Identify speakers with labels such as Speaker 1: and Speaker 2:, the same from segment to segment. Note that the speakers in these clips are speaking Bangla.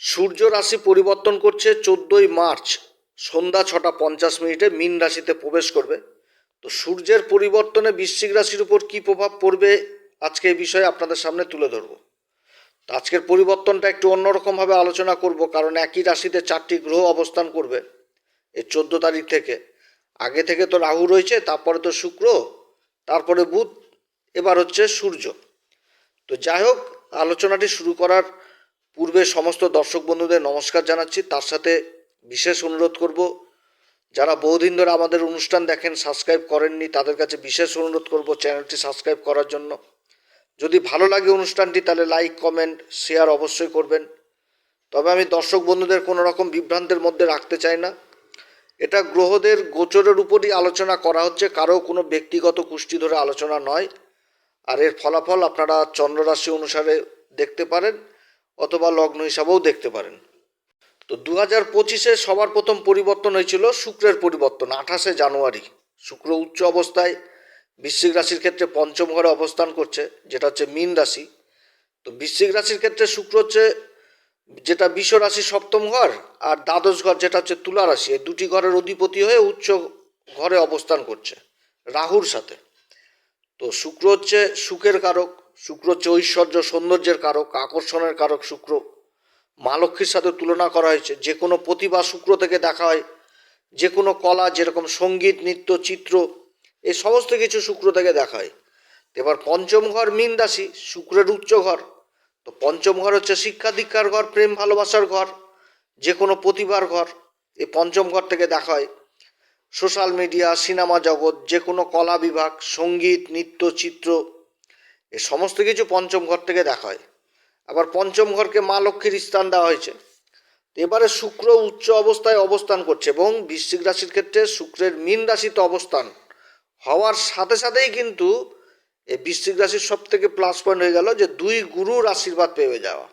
Speaker 1: সূর্য রাশি পরিবর্তন করছে চোদ্দোই মার্চ। সন্ধ্যা ছটা পঞ্চাশ মিনিটে মীন রাশিতে প্রবেশ করবে। তো সূর্যের পরিবর্তনে বৃশ্চিক রাশির উপর কী প্রভাব পড়বে আজকে এই বিষয়ে আপনাদের সামনে তুলে ধরবো। তো আজকের পরিবর্তনটা একটু অন্যরকমভাবে আলোচনা করব, কারণ একই রাশিতে চারটি গ্রহ অবস্থান করবে এই চোদ্দ তারিখ থেকে। আগে থেকে তো রাহু রয়েছে, তারপরে তো শুক্র, তারপরে বুধ, এবার হচ্ছে সূর্য। তো যাই হোক, আলোচনাটি শুরু করার পূর্বে সমস্ত দর্শক বন্ধুদের নমস্কার জানাচ্ছি। তার সাথে বিশেষ অনুরোধ করব, যারা বহুদিন ধরে আমাদের অনুষ্ঠান দেখেন সাবস্ক্রাইব করেননি, তাদের কাছে বিশেষ অনুরোধ করব চ্যানেলটি সাবস্ক্রাইব করার জন্য। যদি ভালো লাগে অনুষ্ঠানটি, তাহলে লাইক কমেন্ট শেয়ার অবশ্যই করবেন। তবে আমি দর্শক বন্ধুদের কোনো রকম বিভ্রান্তের মধ্যে রাখতে চাই না। এটা গ্রহদের গোচরের উপরই আলোচনা করা হচ্ছে, কারও কোনো ব্যক্তিগত কুষ্টি ধরে আলোচনা নয়। আর এর ফলাফল আপনারা চন্দ্ররাশি অনুসারে দেখতে পারেন। অথবা লগ্ন হিসাবেও দেখতে পারেন। তো দু হাজার পঁচিশে সবার প্রথম পরিবর্তন হয়েছিল শুক্রের পরিবর্তন, আঠাশে জানুয়ারি। শুক্র উচ্চ অবস্থায়, বৃশ্চিক রাশির ক্ষেত্রে পঞ্চম ঘরে অবস্থান করছে, যেটা হচ্ছে মীন রাশি। তো বৃশ্চিক রাশির ক্ষেত্রে শুক্র হচ্ছে, যেটা বিশ্ব রাশি সপ্তম ঘর আর দ্বাদশ ঘর, যেটা হচ্ছে তুলা রাশি। এই দুটি ঘরের অধিপতি হয়ে উচ্চ ঘরে অবস্থান করছে, রাহুর সাথে। তো শুক্র হচ্ছে সুখের কারক শুক্র হচ্ছে ঐশ্বর্য সৌন্দর্যের কারক, আকর্ষণের কারক শুক্র। মা লক্ষ্মীর সাথে তুলনা করা হয়েছে। যে কোনো প্রতিভা শুক্র থেকে দেখা হয়। যে কোনো কলা, যেরকম সংগীত, নৃত্য, চিত্র এই সমস্ত কিছু শুক্র থেকে দেখা হয়। এবার পঞ্চম ঘর মীন রাশি, শুক্রের উচ্চ ঘর। তো পঞ্চম ঘর হচ্ছে শিক্ষা দীক্ষার ঘর, প্রেম ভালোবাসার ঘর, যে কোনো প্রতিভার ঘর এই পঞ্চম ঘর থেকে দেখা হয়। সোশ্যাল মিডিয়া, সিনেমা জগৎ, যে কোনো কলা বিভাগ, সংগীত, নৃত্য, চিত্র এ সমস্ত কিছু পঞ্চম ঘর থেকে দেখা হয়। আবার পঞ্চম ঘরকে মা লক্ষ্মীর স্থান দেওয়া হয়েছে। এবারে শুক্র উচ্চ অবস্থায় অবস্থান করছে এবং বৃশ্চিক রাশির ক্ষেত্রে শুক্রের মীন রাশিতে অবস্থান। হওয়ার সাথে সাথেই কিন্তু এই বৃশ্চিক রাশির সব থেকে প্লাস পয়েন্ট হয়ে গেল যে দুই গুরুর আশীর্বাদ পেয়ে যাওয়া।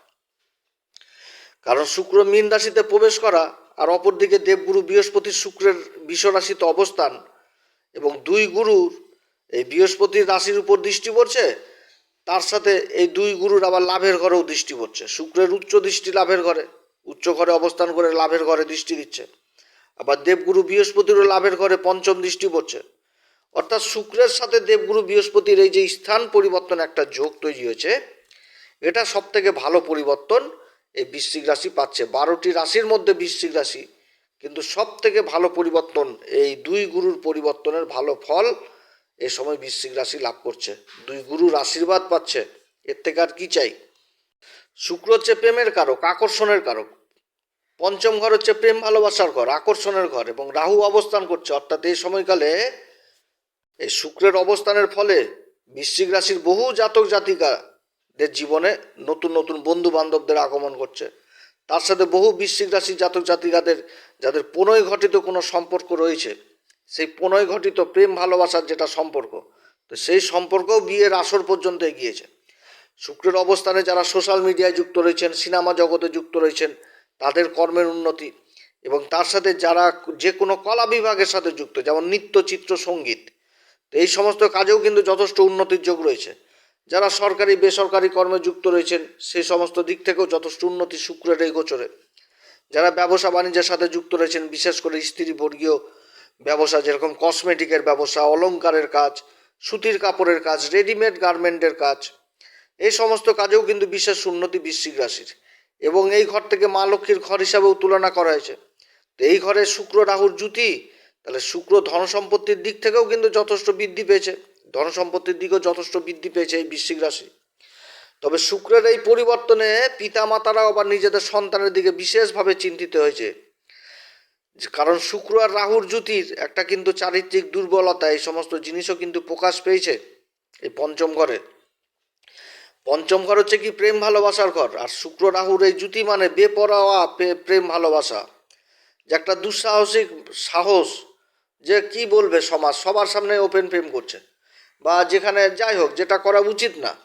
Speaker 1: কারণ শুক্র মীন রাশিতে প্রবেশ করা আর অপরদিকে দেবগুরু বৃহস্পতির শুক্রের রাশিতে অবস্থান এবং দুই গুরুর এই বৃহস্পতির রাশির উপর দৃষ্টি পড়ছে তার সাথে এই দুই গুরুর আবার লাভের ঘরেও দৃষ্টি পড়ছে। শুক্রের উচ্চ দৃষ্টি লাভের ঘরে, উচ্চ ঘরে অবস্থান করে লাভের ঘরে দৃষ্টি দিচ্ছে। আবার দেবগুরু বৃহস্পতিরও লাভের ঘরে পঞ্চম দৃষ্টি পড়ছে। অর্থাৎ শুক্রের সাথে দেবগুরু বৃহস্পতির এই যে স্থান পরিবর্তন একটা যোগ তৈরি হয়েছে, এটা সব থেকে ভালো পরিবর্তন এই বৃশ্চিক রাশি পাচ্ছে। বারোটি রাশির মধ্যে বৃশ্চিক রাশি, কিন্তু সব থেকে ভালো পরিবর্তন এই দুই গুরুর পরিবর্তনের ভালো ফল এ সময় বৃশ্চিক রাশি লাভ করছে। দুই গুরুর আশীর্বাদ পাচ্ছে। এর থেকে আর কি চাই? শুক্র হচ্ছে প্রেমের কারক, আকর্ষণের কারক। পঞ্চম ঘর হচ্ছে প্রেম ভালোবাসার ঘর, আকর্ষণের ঘর এবং রাহু অবস্থান করছে। অর্থাৎ এই সময়কালে এই শুক্রের অবস্থানের ফলে বৃশ্চিক রাশির বহু জাতক জাতিকাদের জীবনে নতুন নতুন বন্ধু বান্ধবদের আগমন করছে। তার সাথে বহু বৃশ্চিক রাশির জাতক জাতিকাদের, যাদের প্রণয় ঘটিত কোনো সম্পর্ক রয়েছে সেই প্রণয় ঘটিত প্রেম ভালোবাসার যেটা সম্পর্ক, তো সেই সম্পর্কও বিয়ের আসর পর্যন্ত এগিয়েছে। শুক্রের অবস্থানে যারা সোশ্যাল মিডিয়ায় যুক্ত রয়েছেন, সিনেমা জগতে যুক্ত রয়েছেন, তাদের কর্মের উন্নতি এবং তার সাথে যারা যে কোনো কলা বিভাগের সাথে যুক্ত, যেমন নৃত্য, চিত্র, সংগীত, তো এই সমস্ত কাজেও কিন্তু যথেষ্ট উন্নতির যোগ রয়েছে। যারা সরকারি, বেসরকারি কর্মে যুক্ত রয়েছেন, সেই সমস্ত দিক থেকেও যথেষ্ট উন্নতি শুক্রের এই গোচরে। যারা ব্যবসা বাণিজ্যের সাথে যুক্ত রয়েছেন, বিশেষ করে স্ত্রী, বর্গীয় ব্যবসা যেরকম কসমেটিকের ব্যবসা অলংকারের কাজ, সুতির কাপড়ের কাজ রেডিমেড গার্মেন্টের কাজ, এই সমস্ত কাজেও কিন্তু বিশেষ উন্নতি বৃশ্চিক রাশির। এবং এই ঘর থেকে মা লক্ষ্মীর ঘর হিসাবেও তুলনা করা হয়েছে। তো এই ঘরে শুক্র, রাহুর জুতি তাহলে শুক্র ধন সম্পত্তির দিক থেকেও কিন্তু যথেষ্ট বৃদ্ধি পেয়েছে। ধন সম্পত্তির দিকেও যথেষ্ট বৃদ্ধি পেয়েছে এই বৃশ্চিক রাশি। তবে শুক্রের এই পরিবর্তনে পিতা মাতারাও আবার নিজেদের সন্তানের দিকে বিশেষভাবে চিন্তিত হয়েছে। কারণ শুক্র আর রাহুর জ্যোতির একটা কিন্তু চারিত্রিক দুর্বলতা, এই সমস্ত জিনিসও কিন্তু প্রকাশ পেয়েছে এই পঞ্চম ঘরে। পঞ্চম ঘর হচ্ছে কি? প্রেম ভালোবাসার ঘর। আর শুক্র রাহুর এই জ্যোতি মানে বেপরোয়া পে- প্রেম ভালোবাসা। যে একটা দুঃসাহসিক সাহস, যে কি বলবে সমাজ? সবার সামনে ওপেন প্রেম করছে। বা যেখানে যাই হোক, যেটা করা উচিত না।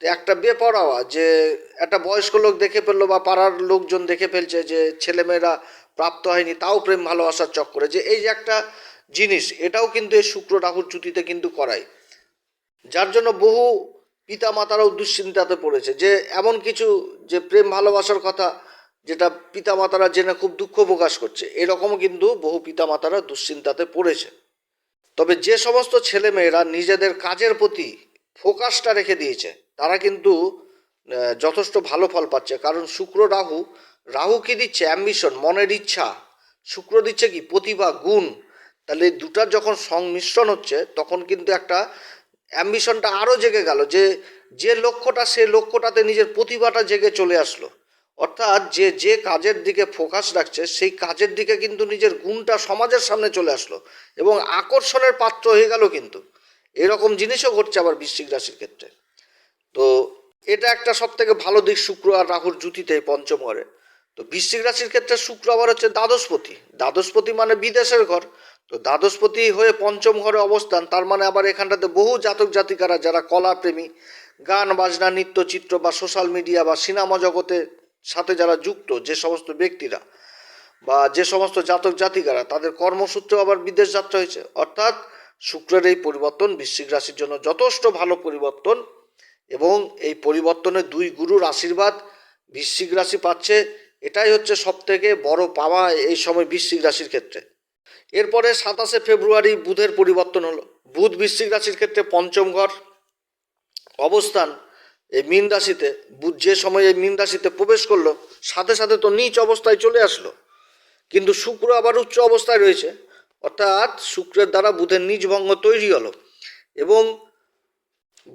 Speaker 1: তো একটা বেপরোয়া যে একটা বয়স্ক লোক দেখে ফেলল বা পাড়ার লোকজন দেখে ফেলছে যে ছেলেমেয়েরা প্রাপ্ত হয়নি, তাও প্রেম ভালোবাসার চক্করে। যে এই যে একটা জিনিস, এটাও কিন্তু এই শুক্র রাহুর চ্যুতিতে কিন্তু করায়। যার জন্য বহু পিতা মাতারাও দুশ্চিন্তাতে পড়েছে। যে এমন কিছু, যে প্রেম ভালোবাসার কথা, যেটা পিতামাতারা জেনে খুব দুঃখ প্রকাশ করছে, এরকমও কিন্তু বহু পিতা মাতারা দুশ্চিন্তাতে পড়েছে। তবে যে সমস্ত ছেলেমেয়েরা নিজেদের কাজের প্রতি ফোকাসটা রেখে দিয়েছে, তারা কিন্তু যথেষ্ট ভালো ফল পাচ্ছে। কারণ শুক্র রাহু রাহু কি দিচ্ছে অ্যাম্বিশন মনের ইচ্ছা। শুক্র দিচ্ছে কি? প্রতিভা, গুণ। তাহলে দুটার যখন সংমিশ্রণ হচ্ছে, তখন কিন্তু একটা অ্যাম্বিশনটা আরও জেগে গেল যে যে লক্ষ্যটা সে লক্ষ্যটাতে নিজের প্রতিভাটা জেগে চলে আসলো। অর্থাৎ যে যে কাজের দিকে ফোকাস রাখছে, সেই কাজের দিকে কিন্তু নিজের গুণটা সমাজের সামনে চলে আসলো এবং আকর্ষণের পাত্র হয়ে গেল কিন্তু। এরকম জিনিসও ঘটছে আবার বৃশ্চিক রাশির ক্ষেত্রে। তো এটা একটা সব থেকে ভালো দিক শুক্র আর রাহুর জুতিতে পঞ্চম ঘরে তো বৃশ্চিক রাশির ক্ষেত্রে শুক্র আবার হচ্ছে দ্বাদশপতি। দ্বাদশপতি মানে বিদেশের ঘর। তো দ্বাদশপতি হয়ে পঞ্চম ঘরে অবস্থান, তার মানে আবার এখানটাতে বহু জাতক জাতিকারা যারা কলাপ্রেমী, গান বাজনা, নৃত্যচিত্র বা সোশ্যাল মিডিয়া বা সিনেমা জগতের সাথে যারা যুক্ত, যে সমস্ত ব্যক্তিরা বা যে সমস্ত জাতক জাতিকারা, তাদের কর্মসূত্রে আবার বিদেশ যাত্রা হয়েছে। অর্থাৎ শুক্রের এই পরিবর্তন বৃশ্চিক রাশির জন্য যথেষ্ট ভালো পরিবর্তন এবং এই পরিবর্তনে দুই গুরুর আশীর্বাদ বৃশ্চিক রাশি পাচ্ছে। এটাই হচ্ছে সব থেকে বড় পাওয়া এই সময় বৃশ্চিক রাশির ক্ষেত্রে। এরপরে সাতাশে ফেব্রুয়ারি বুধের পরিবর্তন হলো। বুধ বৃশ্চিক রাশির ক্ষেত্রে পঞ্চম ঘর, অবস্থান এই মীন রাশিতে। বুধ যে সময় এই মীন রাশিতে প্রবেশ করল, সাথে সাথে তো নিচ অবস্থায় চলে আসলো। কিন্তু শুক্র আবার উচ্চ অবস্থায় রয়েছে, অর্থাৎ শুক্রের দ্বারা বুধের নিজ ভঙ্গ তৈরি হলো। এবং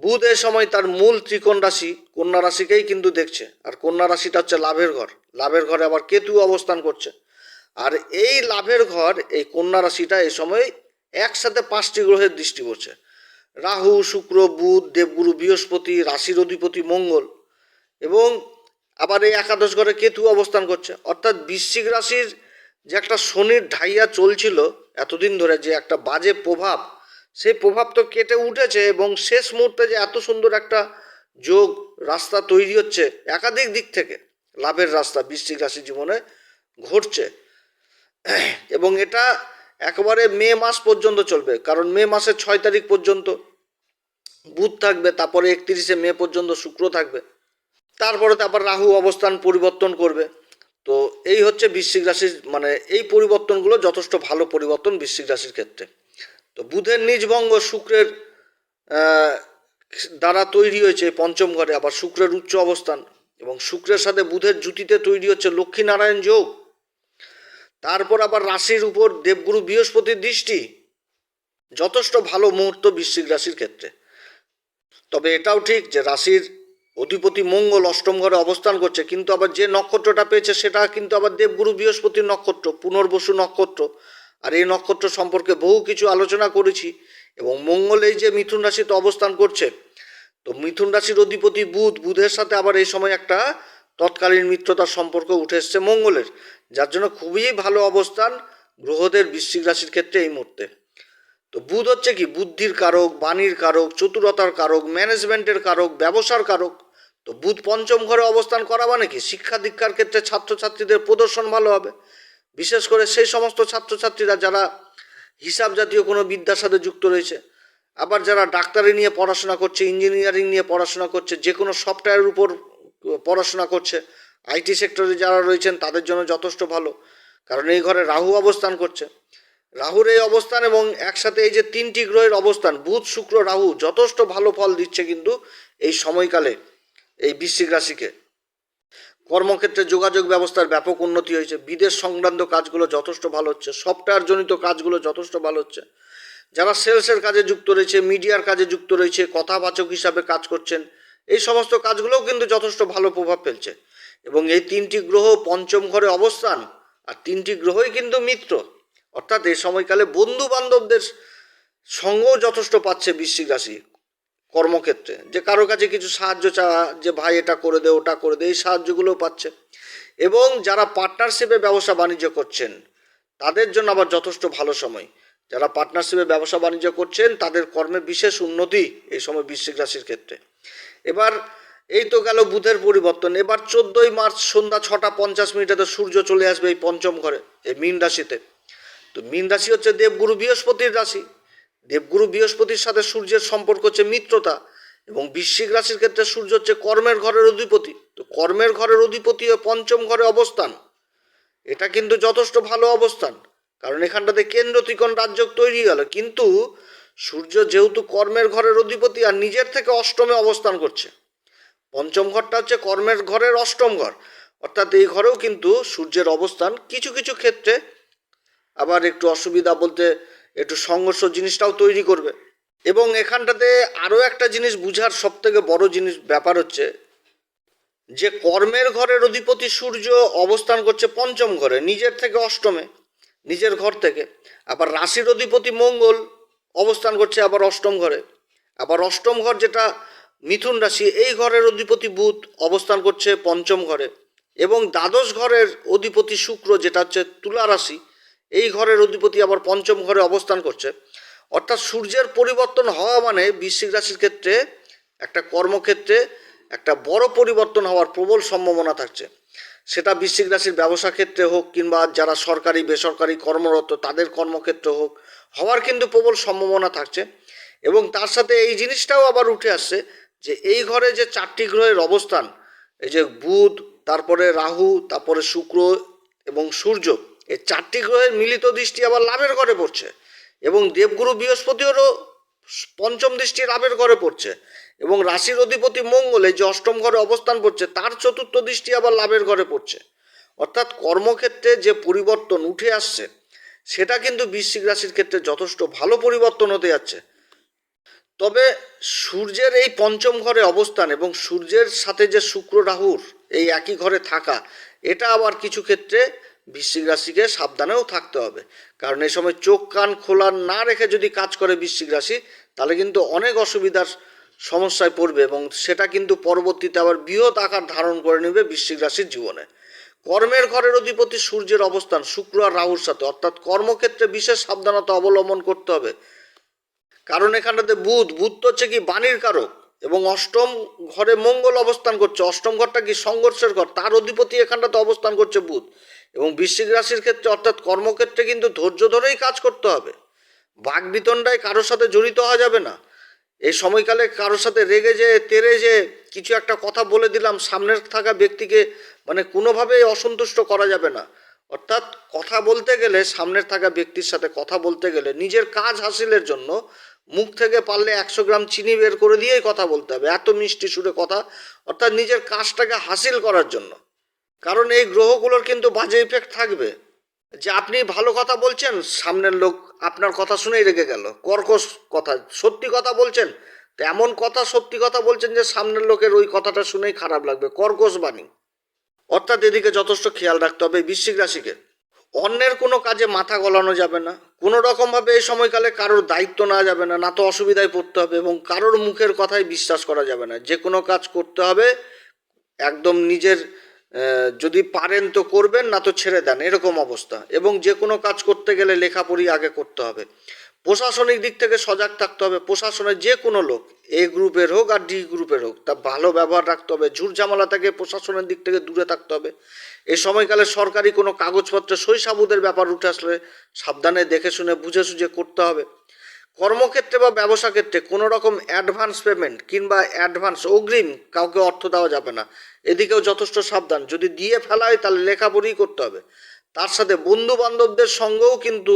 Speaker 1: বুধ এ সময় তার মূল ত্রিকোণ রাশি, কন্যা রাশিকেই কিন্তু দেখছে। আর কন্যা রাশিটা হচ্ছে লাভের ঘর। লাভের ঘরে আবার কেতু অবস্থান করছে। আর এই লাভের ঘর, এই কন্যা রাশিটা এই সময় একসাথে পাঁচটি গ্রহের দৃষ্টি পড়ছে। রাহু, শুক্র, বুধ, দেবগুরু, বৃহস্পতি, রাশির অধিপতি, মঙ্গল এবং আবার এই একাদশ ঘরে কেতু অবস্থান করছে। অর্থাৎ বৃশ্চিক রাশির যে একটা শনির ঢাইয়া চলছিল এতদিন ধরে যে একটা বাজে প্রভাব, সেই প্রভাব তো কেটে উঠেছে এবং শেষ মুহূর্তে যে এত সুন্দর একটা যোগ রাস্তা তৈরি হচ্ছে একাধিক দিক থেকে লাভের রাস্তা, বৃশ্চিক রাশি জীবনে ঘটছে। এবং এটা একেবারে মে মাস পর্যন্ত চলবে, কারণ মে মাসের ছয় তারিখ পর্যন্ত বুধ থাকবে, তারপরে একত্রিশে মে পর্যন্ত শুক্র থাকবে, তারপরে আবার রাহু অবস্থান পরিবর্তন করবে। তো এই হচ্ছে বৃশ্চিক রাশির মানে এই পরিবর্তনগুলো যথেষ্ট ভালো পরিবর্তন বৃশ্চিক রাশির ক্ষেত্রে। তো বুধের নিজভঙ্গ শুক্রের দ্বারা তৈরি হয়েছে পঞ্চম ঘরে, আবার শুক্রের উচ্চ অবস্থান। এবং শুক্রের সাথে বুধের জুতিতে তৈরি হচ্ছে লক্ষ্মীনারায়ণ যোগ। তারপর আবার রাশির উপর দেবগুরু বৃহস্পতির দৃষ্টি। যথেষ্ট ভালো মুহূর্ত বৃশ্চিক রাশির ক্ষেত্রে। তবে এটাও ঠিক যে রাশির অধিপতি মঙ্গল অষ্টম ঘরে অবস্থান করছে, কিন্তু আবার যে নক্ষত্রটা পেয়েছে সেটা কিন্তু আবার দেবগুরু বৃহস্পতির নক্ষত্র, পুনর্বসু নক্ষত্র। আর এই নক্ষত্র সম্পর্কে বহু কিছু আলোচনা করেছি এবং মঙ্গল এই যে মিথুন রাশিতে অবস্থান করছে তো মিথুন রাশির অধিপতি বুধ, বুধের সাথে আবার এই সময় একটা তৎকালীন মিত্রতার সম্পর্ক উঠে এসছে মঙ্গলের, যার জন্য খুবই ভালো অবস্থান গ্রহদের বৃশ্চিক রাশির ক্ষেত্রে এই মুহূর্তে। তো বুধ হচ্ছে কি? বুদ্ধির কারক, বাণীর কারক, চতুরতার কারক, ম্যানেজমেন্টের কারক, ব্যবসার কারক। তো বুধ পঞ্চম ঘরে অবস্থান করা মানে কি? শিক্ষা দীক্ষার ক্ষেত্রে ছাত্রছাত্রীদের প্রদর্শন ভালো হবে। বিশেষ করে সেই সমস্ত ছাত্রছাত্রীরা যারা হিসাব জাতীয় কোনো বিদ্যার সাথে যুক্ত রয়েছে আবার যারা ডাক্তারি নিয়ে পড়াশোনা করছে ইঞ্জিনিয়ারিং নিয়ে পড়াশোনা করছে যে কোনো সফটওয়্যারের উপর পড়াশোনা করছে আইটি সেক্টরে যারা রয়েছেন, তাদের জন্য যথেষ্ট ভালো। কারণ এই ঘরে রাহু অবস্থান করছে। রাহুর এই অবস্থান এবং একসাথে এই যে তিনটি গ্রহের অবস্থান, বুধ, শুক্র, রাহু, যথেষ্ট ভালো ফল দিচ্ছে কিন্তু এই সময়কালে, এই বৃশ্চিক রাশিকে। কর্মক্ষেত্রে যোগাযোগ ব্যবস্থার ব্যাপক উন্নতি হয়েছে। বিদেশ সংক্রান্ত কাজগুলো যথেষ্ট ভালো হচ্ছে। সফটওয়্যার জনিত কাজগুলো যথেষ্ট ভালো হচ্ছে। যারা সেলসের কাজে যুক্ত রয়েছে, মিডিয়ার কাজে যুক্ত রয়েছে, কথাবাচক হিসাবে কাজ করছেন, এই সমস্ত কাজগুলোও কিন্তু যথেষ্ট ভালো প্রভাব ফেলছে। এবং এই তিনটি গ্রহ পঞ্চম ঘরে অবস্থান, আর তিনটি গ্রহই কিন্তু মিত্র। অর্থাৎ এই সময়কালে বন্ধু বান্ধবদের সঙ্গও যথেষ্ট পাচ্ছে বৃশ্চিক রাশি কর্মক্ষেত্রে। যে কারও কাছে কিছু সাহায্য চাওয়া, যে ভাই এটা করে দে, ওটা করে দে, এই সাহায্যগুলোও পাচ্ছে। এবং যারা পার্টনারশিপে ব্যবসা বাণিজ্য করছেন, তাদের জন্য আবার যথেষ্ট ভালো সময়। যারা পার্টনারশিপে ব্যবসা বাণিজ্য করছেন, তাদের কর্মে বিশেষ উন্নতি এই সময় বৃশ্চিক রাশির ক্ষেত্রে। এবার এই তো গেল বুধের পরিবর্তন। এবার চোদ্দোই মার্চ সন্ধ্যা ছটা পঞ্চাশ মিনিটে সূর্য চলে আসবে এই পঞ্চম ঘরে, এই মীন রাশিতে। তো মীন রাশি হচ্ছে দেবগুরু বৃহস্পতির রাশি। দেবগুরু বৃহস্পতির সাথে সূর্যের সম্পর্ক হচ্ছে মিত্রতা এবং বৃশ্চিক রাশির ক্ষেত্রে সূর্য হচ্ছে কর্মের ঘরের অধিপতি। তো কর্মের ঘরের অধিপতি ও পঞ্চম ঘরে অবস্থান। এটা কিন্তু যথেষ্ট ভালো অবস্থান। কারণ এখানটাতে কেন্দ্র ত্রিকোণ রাজ্য তৈরি গেল। কিন্তু সূর্য যেহেতু কর্মের ঘরের অধিপতি আর নিজের থেকে অষ্টমে অবস্থান করছে। পঞ্চম ঘরটা হচ্ছে কর্মের ঘরের অষ্টম ঘর। অর্থাৎ এই ঘরেও কিন্তু সূর্যের অবস্থান কিছু কিছু ক্ষেত্রে আবার একটু অসুবিধা বলতে একটু সংঘর্ষ জিনিসটাও তৈরি করবে। এবং এখানটাতে আরও একটা জিনিস বুঝার সব থেকে বড় জিনিস ব্যাপার হচ্ছে যে কর্মের ঘরের অধিপতি সূর্য অবস্থান করছে পঞ্চম ঘরে, নিজের থেকে অষ্টমে। নিজের ঘর থেকে। আবার রাশির অধিপতি মঙ্গল অবস্থান করছে আবার অষ্টম ঘরে। আবার অষ্টম ঘর যেটা মিথুন রাশি, এই ঘরের অধিপতি বুধ অবস্থান করছে পঞ্চম ঘরে। এবং দ্বাদশ ঘরের অধিপতি শুক্র যেটা হচ্ছে তুলা রাশি, এই ঘরের অধিপতি আবার পঞ্চম ঘরে অবস্থান করছে। অর্থাৎ সূর্যের পরিবর্তন হওয়া মানে বৃশ্চিক রাশির ক্ষেত্রে একটা কর্মক্ষেত্রে একটা বড় পরিবর্তন হওয়ার প্রবল সম্ভাবনা থাকছে। সেটা বৃশ্চিক রাশির ব্যবসা ক্ষেত্রে হোক কিংবা যারা সরকারি, বেসরকারি কর্মরত, তাদের কর্মক্ষেত্রে হোক, হওয়ার কিন্তু প্রবল সম্ভাবনা থাকছে। এবং তার সাথে এই জিনিসটাও আবার উঠে আসছে যে এই ঘরে যে চারটি গ্রহের অবস্থান, এই যে বুধ, তারপরে রাহু, তারপরে শুক্র এবং সূর্য, এই চারটি গ্রহের মিলিত দৃষ্টি আবার লাভের ঘরে পড়ছে। এবং দেবগুরু বৃহস্পতিরও পঞ্চম দৃষ্টি লাভের ঘরে পড়ছে এবং রাশির অধিপতি মঙ্গলে যে অষ্টম ঘরে অবস্থান করছে, তার চতুর্থ দৃষ্টি আবার লাভের ঘরে পড়ছে। অর্থাৎ কর্মক্ষেত্রে যে পরিবর্তন উঠে আসছে, সেটা কিন্তু বৃশ্চিক রাশির ক্ষেত্রে যথেষ্ট ভালো পরিবর্তন হতে যাচ্ছে। তবে সূর্যের এই পঞ্চম ঘরে অবস্থান এবং সূর্যের সাথে যে শুক্র রাহুর এই একই ঘরে থাকা, এটা আবার কিছু ক্ষেত্রে বৃশ্চিক রাশিকে সাবধানেও থাকতে হবে। কারণ এই সময় চোখ, কান খোলা না রেখে যদি কাজ করে বৃশ্চিক রাশি, তাহলে কিন্তু অনেক অসুবিধার সমস্যায় পড়বে এবং সেটা কিন্তু পরবর্তীতে আবার বৃহৎ আকার ধারণ করে নেবে বৃশ্চিক রাশির জীবনে। কর্মের ঘরের অধিপতি সূর্যের অবস্থান, শুক্র আর রাহুর সাথে, অর্থাৎ কর্মক্ষেত্রে বিশেষ সাবধানতা অবলম্বন করতে হবে। কারণ এখানটাতে বুধ বুধ তো হচ্ছে কি বাণীর কারক এবং অষ্টম ঘরে মঙ্গল অবস্থান করছে। অষ্টম ঘরটা কি সংঘর্ষের ঘর, তার অধিপতি এখানটাতে অবস্থান করছে বুধ। এবং বৃশ্চিক রাশির ক্ষেত্রে অর্থাৎ কর্মক্ষেত্রে কিন্তু ধৈর্য ধরেই কাজ করতে হবে। বাঘ বিতণ্ডায় কারোর সাথে জড়িত হওয়া যাবে না। এই সময়কালে কারোর সাথে রেগে যে তেরে যে কিছু একটা কথা বলে দিলাম সামনের থাকা ব্যক্তিকে মানে কোনোভাবেই অসন্তুষ্ট করা যাবে না। অর্থাৎ কথা বলতে গেলে সামনের থাকা ব্যক্তির সাথে কথা বলতে গেলে নিজের কাজ হাসিলের জন্য মুখ থেকে পারলে একশো গ্রাম চিনি বের করে দিয়েই কথা বলতে হবে। এত মিষ্টি সুরে কথা। অর্থাৎ নিজের কাজটাকে হাসিল করার জন্য। কারণ এই গ্রহগুলোর কিন্তু বাজে ইফেক্ট থাকবে। যে আপনি ভালো কথা বলছেন, সামনের লোক আপনার কথা শুনেই রেগে গেল। কর্কশ কথা, সত্যি কথা বলছেন? তো এমন কথা, সত্যি কথা বলছেন যে সামনের লোকের ওই কথাটা শুনেই খারাপ লাগবে। কর্কশ বাণী। অর্থাৎ এদিকে যথেষ্ট খেয়াল রাখতে হবে বৃশ্চিক রাশিকে। অন্যের কোনো কাজে মাথা গলানো যাবে না। কোনো রকমভাবে এই সময়কালে কারোর দায়িত্ব নেওয়া যাবে না না তো অসুবিধায় পড়তে হবে এবং কারোর মুখের কথায় বিশ্বাস করা যাবে না। যে কোনো কাজ করতে হবে, একদম নিজের যদি পারেন তো করবেন, না তো ছেড়ে দেন, এরকম অবস্থা। এবং যে কোনো কাজ করতে গেলে লেখাপড়ি আগে করতে হবে। প্রশাসনিক দিক থেকে সজাগ থাকতে হবে। প্রশাসনের যে কোনো লোক, এ গ্রুপের হোক আর ডি গ্রুপের হোক, তা ভালো ব্যবহার রাখতে হবে। ঝুট ঝামেলা থেকে প্রশাসনের দিক থেকে দূরে থাকতে হবে। এ সময়কালে সরকারি কোনো কাগজপত্রে সই সাবুদের ব্যাপার উঠে আসলে সাবধানে দেখে শুনে বুঝে সুঝে করতে হবে। কর্মক্ষেত্রে বা ব্যবসা ক্ষেত্রে কোনো রকম অ্যাডভান্স পেমেন্ট কিংবা অ্যাডভান্স অগ্রিম কাউকে অর্থ দেওয়া যাবে না। এদিকেও যথেষ্ট সাবধান। যদি দিয়ে ফেলা হয় তাহলে লেখাপড়ি করতে হবে। তার সাথে বন্ধু বান্ধবদের সঙ্গেও কিন্তু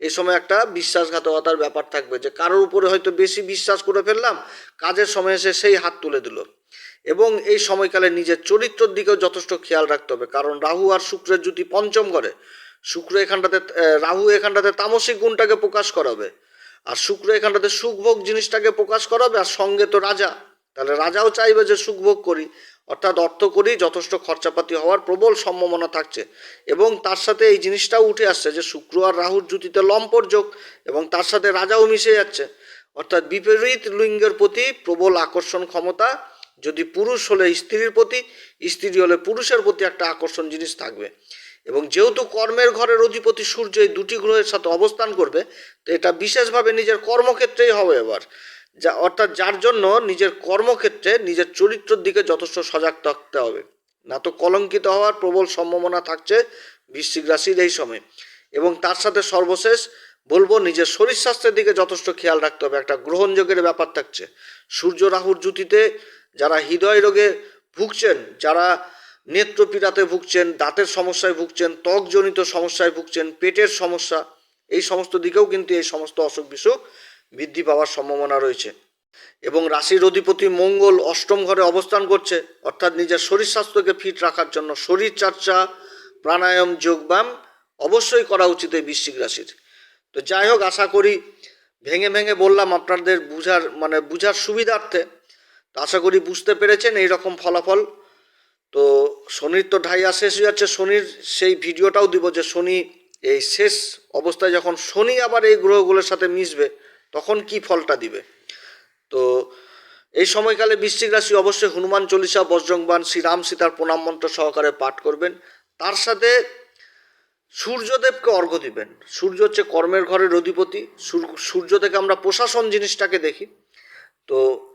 Speaker 1: এই সময় একটা বিশ্বাসঘাতকতার ব্যাপার থাকবে যে কারোর উপরে হয়তো বেশি বিশ্বাস করে ফেললাম, কাজের সময় এসে সেই হাত তুলে দিল। এবং এই সময়কালে নিজের চরিত্রের দিকেও যথেষ্ট খেয়াল রাখতে হবে। কারণ রাহু আর শুক্রের জুতি পঞ্চম করে শুক্র এখানটাতে রাহু এখানটাতে তামসিক গুণটাকে প্রকাশ করাবে। আর শুক্র এখানটাতে সুখভোগ জিনিসটাকে প্রকাশ করাবে আর সঙ্গে তো রাজা, তাহলে রাজাও চাইবে যে সুখভোগ করি। অর্থাৎ অর্থ করি, যথেষ্ট খরচাপাতি হওয়ার প্রবল সম্ভাবনা থাকছে। এবং তার সাথে এই জিনিসটাও উঠে আসছে যে শুক্র আর রাহুর জুতিতে লম্পর যোগ এবং তার সাথে রাজাও মিশে যাচ্ছে। অর্থাৎ বিপরীত লিঙ্গের প্রতি প্রবল আকর্ষণ ক্ষমতা, যদি পুরুষ হলে স্ত্রীর প্রতি, স্ত্রী হলে পুরুষের প্রতি একটা আকর্ষণ জিনিস থাকবে। এবং যেহেতু কর্মের ঘরের অধিপতি সূর্য এই দুটি গ্রহের সাথে অবস্থান করবে, তো এটা বিশেষভাবে নিজের কর্মক্ষেত্রেই হবে এবার। যা, অর্থাৎ যার জন্য নিজের কর্মক্ষেত্রে নিজের চরিত্রের দিকে যথেষ্ট সজাগ থাকতে হবে। না তো কলঙ্কিত হওয়ার প্রবল সম্ভাবনা থাকছে বৃশ্চিক রাশির এই সময়। এবং তার সাথে সর্বশেষ বলব নিজের শরীর স্বাস্থ্যের দিকে যথেষ্ট খেয়াল রাখতে হবে। একটা গ্রহণযোগের ব্যাপার থাকছে। সূর্য রাহুর জুতিতে যারা হৃদয় রোগে ভুগছেন, যারা নেত্রপীড়াতে ভুগছেন, দাঁতের সমস্যায় ভুগছেন, ত্বকজনিত সমস্যায় ভুগছেন, পেটের সমস্যা, এই সমস্ত দিকেও কিন্তু এই সমস্ত অসুখ বিসুখ বৃদ্ধি পাওয়ার সম্ভাবনা রয়েছে। এবং রাশির অধিপতি মঙ্গল অষ্টম ঘরে অবস্থান করছে, অর্থাৎ নিজের শরীর স্বাস্থ্যকে ফিট রাখার জন্য। শরীর চর্চা, প্রাণায়াম, যোগব্যায়াম অবশ্যই করা উচিত এই বৃশ্চিক রাশির। তো যাই হোক, আশা করি ভেঙে ভেঙে বললাম আপনাদের বুঝার মানে বুঝার সুবিধার্থে। তো আশা করি বুঝতে পেরেছেন এই রকম ফলাফল তো শনির তো ঢাইয়া শেষ হয়ে যাচ্ছে, শনির সেই ভিডিওটাও দিব যে শনি এই শেষ অবস্থায় যখন শনি আবার এই গ্রহগুলোর সাথে মিশবে, তখন কি ফলটা দিবে? তো এই সময়কালে বৃশ্চিক রাশি অবশ্যই হনুমান চল্লিশা বজ্রংবান শ্রীরাম সীতার প্রণাম মন্ত্র সহকারে পাঠ করবেন। তার সাথে সূর্যদেবকে অর্ঘ্য দিবেন। সূর্য হচ্ছে কর্মের ঘরের অধিপতি। সূর- সূর্য থেকে আমরা প্রশাসন জিনিসটাকে দেখি। তো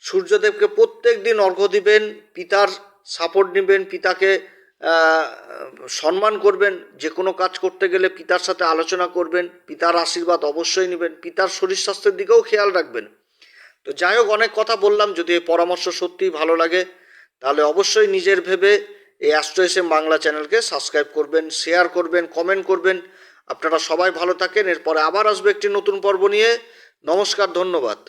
Speaker 1: সূর্যদেবকে প্রত্যেক দিন অর্ঘ্য দিবেন, পিতার সাপোর্ট নেবেন, পিতাকে সম্মান করবেন, যে কোনো কাজ করতে গেলে পিতার সাথে আলোচনা করবেন, পিতার আশীর্বাদ অবশ্যই নেবেন, পিতার শরীর স্বাস্থ্যের দিকেও খেয়াল রাখবেন। তো যাই হোক, অনেক কথা বললাম, যদি এই পরামর্শ সত্যিই ভালো লাগে, তাহলে অবশ্যই নিজের ভেবে এই অ্যাস্ট্রো এস এম বাংলা চ্যানেলকে সাবস্ক্রাইব করবেন, শেয়ার করবেন, কমেন্ট করবেন। আপনারা সবাই ভালো থাকেন, এরপরে আবার আসবে একটি নতুন পর্ব নিয়ে। নমস্কার, ধন্যবাদ।